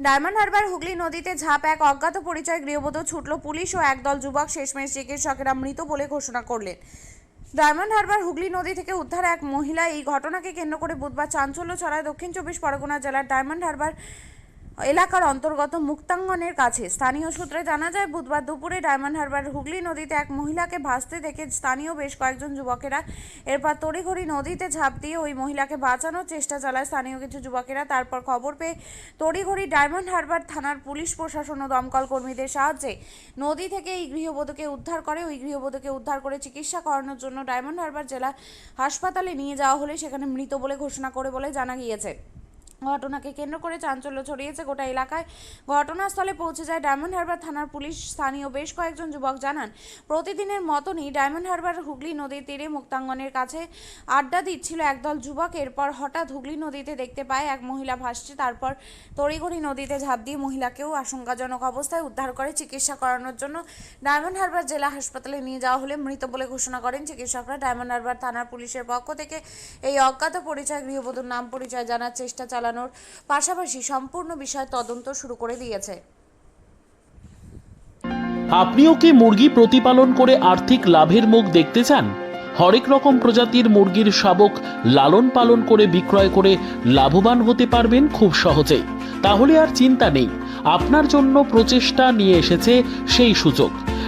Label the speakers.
Speaker 1: Diamond Harbour Hooghly নদীতে ঝাঁপ, এক অজ্ঞাত পরিচয় গৃহবধূ ছুটল পুলিশ ও একদল যুবক। শেষমেশ চিকিৎসকেরা মৃত বলে ঘোষণা করলেন। ডায়মন্ড হারবার হুগলি নদী থেকে উদ্ধার এক মহিলা। এই ঘটনাকে কেন্দ্র করে বুধবার চাঞ্চল্য ছড়ায় দক্ষিণ চব্বিশ পরগনা জেলার ডায়মন্ড হারবার এলাকার অন্তর্গত মুক্তাঙ্গনের কাছে। স্থানীয় সূত্রে জানা যায়, বুধবার দুপুরে ডায়মন্ড হারবার হুগলি নদীতে এক মহিলাকে ভাসতে দেখে স্থানীয় বেশ কয়েকজন যুবকেরা এরপর তড়িঘড়ি নদীতে ঝাঁপ দিয়ে ওই মহিলাকে বাঁচানোর চেষ্টা চালায় স্থানীয় কিছু যুবকেরা। তারপর খবর পেয়ে তড়িঘড়ি ডায়মন্ড হারবার থানার পুলিশ, প্রশাসন ও দমকল কর্মীদের সাহায্যে নদী থেকে এই গৃহবধূকে উদ্ধার করে, ওই গৃহবধূকে উদ্ধার করে চিকিৎসা করানোর জন্য ডায়মন্ড হারবার জেলা হাসপাতালে নিয়ে যাওয়া হলে সেখানে মৃত বলে ঘোষণা করে বলে জানা গিয়েছে। ঘটনাকে কেন্দ্র করে চাঞ্চল্য ছড়িয়েছে গোটা এলাকায়। ঘটনাস্থলে পৌঁছে যায় ডায়মন্ড হারবার থানার পুলিশ। স্থানীয় বেশ কয়েকজন যুবক জানান, প্রতিদিনের মতনই ডায়মন্ড হারবার হুগলি নদীর তীরে মুক্তাঙ্গনের কাছে আড্ডা দিচ্ছিল একদল যুবক। এরপর হঠাৎ হুগলি নদীতে দেখতে পায় এক মহিলা ভাসছে, তারপর তড়িঘড়ি নদীতে ঝাঁপ দিয়ে মহিলাকেও আশঙ্কাজনক অবস্থায় উদ্ধার করে চিকিৎসা করানোর জন্য ডায়মন্ড হারবার জেলা হাসপাতালে নিয়ে যাওয়া হলে মৃত বলে ঘোষণা করেন চিকিৎসকরা। ডায়মন্ড হারবার থানার পুলিশের পক্ষ থেকে এই অজ্ঞাত পরিচয়, গৃহবধূর নাম পরিচয় জানার চেষ্টা চালানোর পাশাপাশি সম্পূর্ণ বিষয় তদন্ত শুরু করে দিয়েছে।
Speaker 2: আপনিও কি মুরগি প্রতিপালন করে আর্থিক লাভের মুখ দেখতে চান? হরেক রকম প্রজাতির মুরগির শাবক লালন পালন করে বিক্রয় করে লাভবান হতে পারবেন খুব সহজেই। তাহলে আর চিন্তা নেই, আপনার জন্য প্রচেষ্টা নিয়ে এসেছে সেই সুযোগ।